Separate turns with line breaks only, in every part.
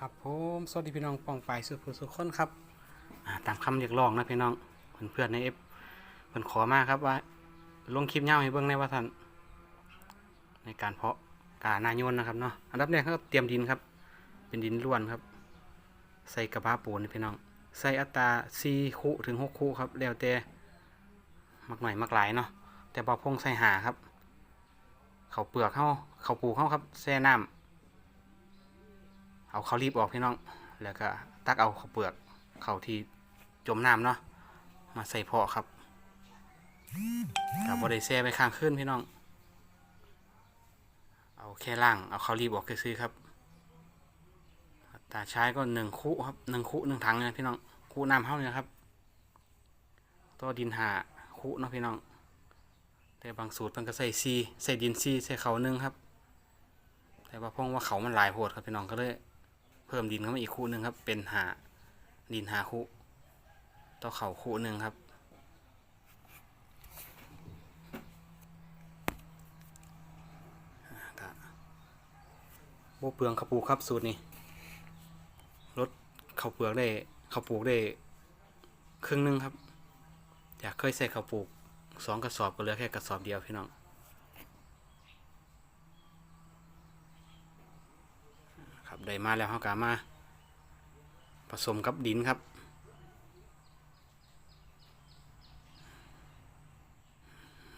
ครับผมสวัสดีพี่น้องปองไปสุภูสุขคนครับตามคำเรียกร้องนะพี่น้องเพื่อนๆในเอฟเพื่อนขอมาครับว่า ลงคลิปเงาให้เบิ่งในว่าท่านในการเพาะกาหนายนนะครับเนาะอันดับแรกก็เตรียมดินครับ เป็นดินล้วนครับ ใส่กระบะปูนพี่น้อง ใส่อัตรา4คู่ถึง6คู่ครับแล้วแต่มักหน่อยมักหลายเนาะแต่บอพงใส่หาครับ เขาเปลือกเข้าเขาปูเข้าครับแช่น้ำ เอาเขารีบออกพี่น้อง แล้วก็ตักเอาเขาวเปลือกเขาที่จมน้ำเนาะมาใส่พอครับกับบริเซ่ไปข้างขึ้นพี่น้อง เอาแค่ล่างเอาเขารีบออกซื้อครับตาใช้ก็หนึ่งคู่ครับหนึ่งคู่หนึ่งถังเลยพี่น้องคู่น้ำเท่านี้ครับตัวดินหาคู่เนาะพี่น้องแต่บางสูตรมันก็ใส่ซีใส่ดินซีใส่เขาหนึ่งครับ แต่ว่าพงว่าเขามันหลายโพดครับพี่น้องก็เลย เพิ่มดินเข้ามาอีกคู่หนึ่งครับ เป็นหาดินหาคู่ต่อเข่าคู่หนึ่งครับอ่าก็โบเปลืองข้าวปลูกครับสูตรนี้ลดข้าวเปลือกได้ข้าวปลูกได้ครึ่งหนึงครับจากเคยใส่ข้าวปลูกสองกระสอบก็เหลือแค่กระสอบเดียวพี่น้อง ครับ ได้มาแล้วเขากามา ผสมกับดินครับ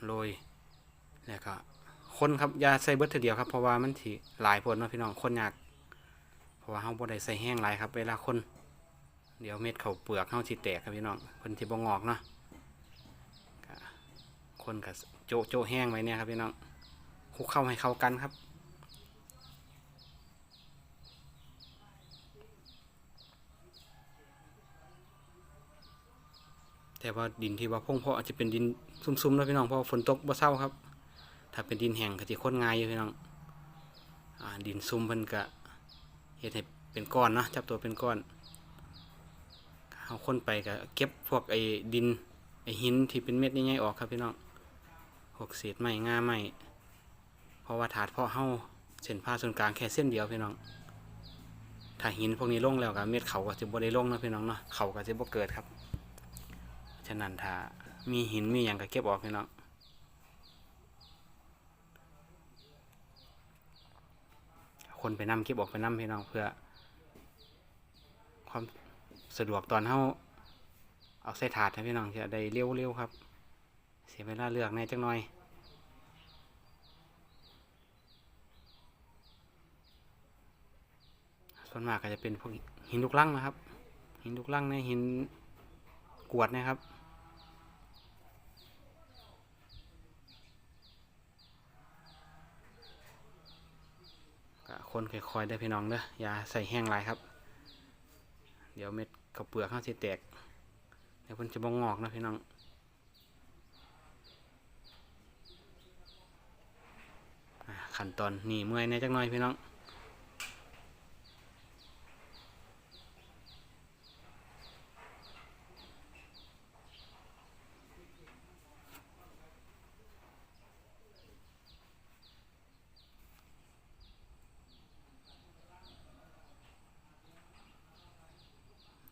โรยแล้วก็คนครับยาใส่เบิดเทีเดียวครับเพราะว่ามันถีหลายผลเนาะพี่น้องคนยาก เพราะว่าเขาบ่ได้ใส่แห้งหลายครับ เวลาคน เดี๋ยวเม็ดเขาเปลือกเขาสิแตกครับพี่น้องเพิ่นสิบ่งอกเนาะคนกับโจโจแห้งไว้เนี่ยครับพี่น้องคุกเข้าให้เข้ากันครับ แต่ว่าดินที่ว่าพงเพาะอาจจะเป็นดินซุ่มๆแล้วพี่น้องเพราะฝนตกบ่เศร้าครับ ถ้าเป็นดินแห้งก็จะค้นง่ายอยู่พี่น้องอดินซุ่มเพิ่นก็เฮ็ดให้เป็นก้อนนะจับตัวเป็นก้อนเอาคนไปก็เก็บพวกไอ้ดินไอ้หินที่เป็นเม็ดใหญ่ๆออกครับพี่น้องพวกเศษไม้ง่าไม้เพราะว่าถาดเพาะเฮาเส้นผ่าศูนย์กลางแค่เส้นเดียวพี่น้องถ้าหินพวกนี้ลงแล้วก็เม็ดเขาก็จะบ่ได้ลงนะพี่น้องเนาะเขาก็จะบ่เกิดครับ ฉะนั้นถ้ามีหินมีอย่างก็เก็บออกพี่น้องคนไปนำเก็บออกไปนำพี่น้องเพื่อ ความสะดวกตอนเฮาเอาใส่ถาดให้พี่น้องจะได้เร็วๆครับ เสียเวลาเลือกในจักหน่อยส่วนมากก็จะเป็นพวกหินลูกลังนะครับ หินลูกลังในหินกวดนะครับ ก็ คนค่อยๆได้พี่น้องเด้ออย่าใส่แห้งลายครับ เดี๋ยวเม็ดกระเปลือกข้างสิแตกเดี๋ยวมันจะบองอกนะพี่น้องอขั้นตอนนี่เมื่อยในจักหน่อยพี่น้อง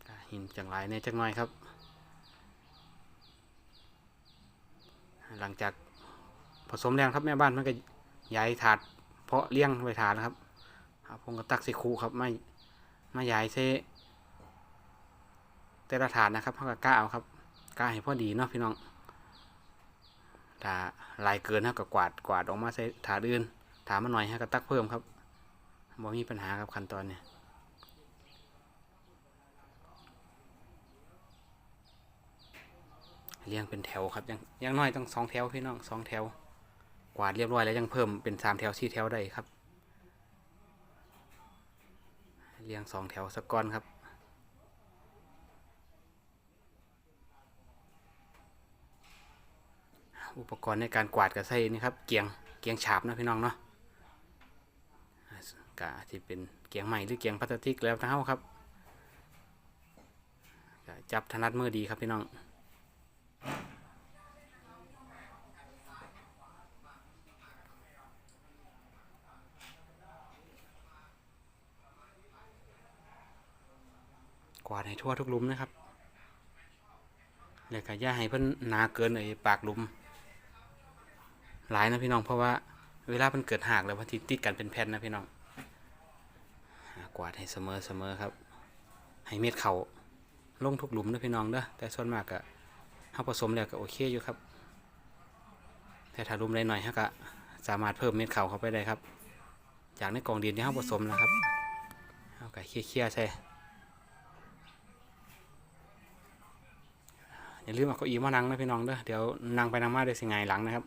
อ่า หินจังไรเนี่ยจังหน่อยครับ หลังจากผสมแรงครับแม่บ้านมันก็ย้ายถาด เพาะเลี้ยงไว้ถาดนะครับผมก็ตักส่คูครับไม่ไม่ย้ายเซแต่ละถาดนะครับเขาก็กล้าเอาครับกล้าให้พอดีเนาะพี่น้องถ้าลายเกินเขาก็กวาดกวาดออกมาใส่ถาดอื่นถามมาหน่อยให้ก็ตักเพิ่มครับบ่มีปัญหาครับขั้นตอนเนี่ย เรียงเป็นแถวครับยังยังน้อยต้องสองแถวพี่น้องสองแถว กวาดเรียบร้อยแล้วยังเพิ่มเป็นสามแถวสี่แถวได้ครับเรียงสองแถวสักก้อนครับอุปกรณ์ในการกวาดกับใส่นี่ครับเกียงเกียงฉาบนะพี่น้องเนาะกอาจจะเป็นเกียงใหม่หรือเกียงพลาสติกแล้วแต่เฮาครับจับถนัดมือดีครับพี่น้อง กวาดให้ทั่วทุกหลุมนะครับแล้วก็ย่าให้เพิ่นหนาเกินไอ้ปากหลุม หลายนะพี่น้องเพราะว่าเวลามันเกิดหากแล้วมันสิติดกันเป็นแผ่นนะพี่น้องกวาดให้เสมอเสมอครับ ให้เม็ดเขาลงทุกหลุมนะพี่น้องเด้อแต่ส่วนมากก็เฮาผสมแล้วก็โอเคอยู่ครับ แต่ถ้าหลุมใดหน่อยฮะก็สามารถเพิ่มเม็ดเขาเข้าไปได้ครับ จากในกล่องดินที่เฮาผสมนะครับเฮาก็เคี่ยๆใส่ อย่าลืมเอาเก้าอี้มานั่งนะพี่น้องเด้อเดี๋ยวนั่งไปนั่งมาเดี๋ยวสิหงหลังนะครับ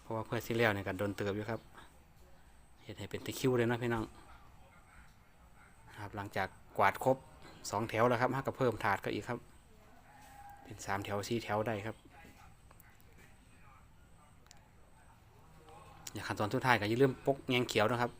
เพราะว่าเพื่อสิเลี้ยวเนี่ยก็โดนเติบอยู่ครับเห็ดให้เป็นตะคิวเลยนะพี่น้องครับหลังจากกวาดครบสองแถวแล้วครับห้าก็เพิ่มถาดก็อีกครับ เป็นสามแถวสี่แถวได้ครับอย่าขั้นตอนทุดท้ายก็อย่าลืมปกแงงเขียวนะครับ